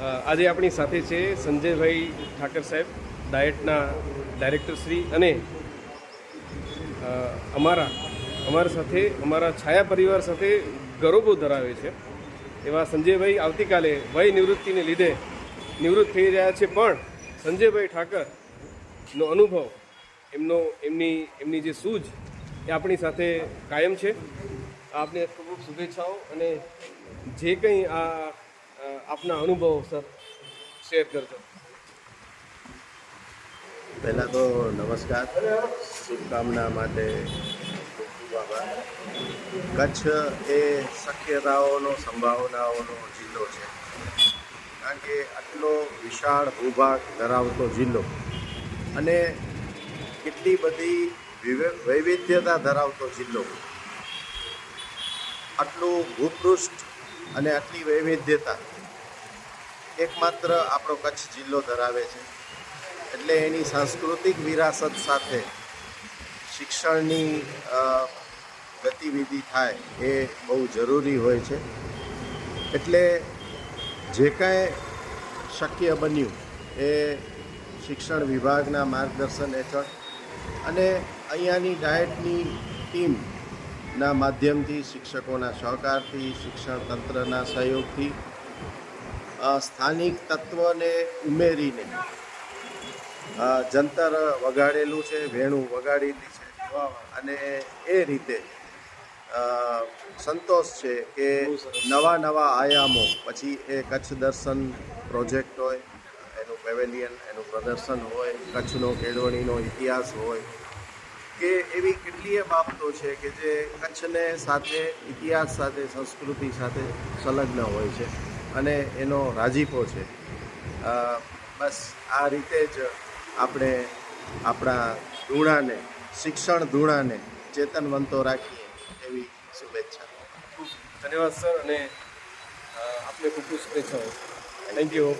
આજે આપણી સાથે છે સંજયભાઈ ઠાકર સાહેબ, ડાયટના ડાયરેક્ટર શ્રી અને અમારા અમારા સાથે, અમારા છાયા પરિવાર સાથે ગૌરવો ધરાવે છે. એવા સંજયભાઈ આવતીકાલે વય નિવૃત્તિને લીધે નિવૃત્ત થઈ રહ્યા છે. પણ સંજયભાઈ ઠાકરનો અનુભવ, એમનો, એમની એમની જે સૂઝ એ આપણી સાથે કાયમ છે. આપને ખૂબ ખૂબ શુભેચ્છાઓ અને જે કંઈ આ આપના અનુભવો, સર, શેર કરજો. પહેલાં તો નમસ્કાર, શુભકામના માટે કચ્છ એ શક્યતાઓનો, સંભાવનાઓનો જિલ્લો છે. કારણ કે આટલો વિશાળ ભૂભાગ ધરાવતો જિલ્લો અને કેટલી બધી વૈવિધ્યતા ધરાવતો જિલ્લો. આટલું ભૂપૃષ્ઠ અને આટલી વૈવિધ્યતા એકમાત્ર આપણો કચ્છ જિલ્લો ધરાવે છે. એટલે એની સાંસ્કૃતિક વિરાસત સાથે શિક્ષણની ગતિવિધિ થાય એ બહુ જરૂરી હોય છે. એટલે જે કાંઈ શક્ય બન્યું એ શિક્ષણ વિભાગના માર્ગદર્શન હેઠળ અને અહીંયાની ડાયટની ટીમના માધ્યમથી શિક્ષકોના સહકારથી, શિક્ષણ તંત્રના સહયોગથી સ્થાનિક તત્વને ઉમેરીને જંતર વગાડેલું છે, વેણું વગાડેલી છે. અને એ રીતે સંતોષ છે કે નવા નવા આયામો, પછી એ કચ્છ દર્શન પ્રોજેક્ટ હોય, એનું પેવેલિયન, એનું પ્રદર્શન હોય, કચ્છનો કેળવણીનો ઇતિહાસ હોય, કે એવી કેટલીય બાબતો છે કે જે કચ્છને સાથે, ઇતિહાસ સાથે, સંસ્કૃતિ સાથે સંલગ્ન હોય છે. અને એનો રાજીપો છે. બસ આ રીતે જ આપણે આપણા ધૂણાને શિક્ષણ ધૂણાને ચેતનવંતો રાખીએ એવી શુભેચ્છા. ધન્યવાદ સર અને આપને ખૂબ ખૂબ શુભેચ્છાઓ. Thank you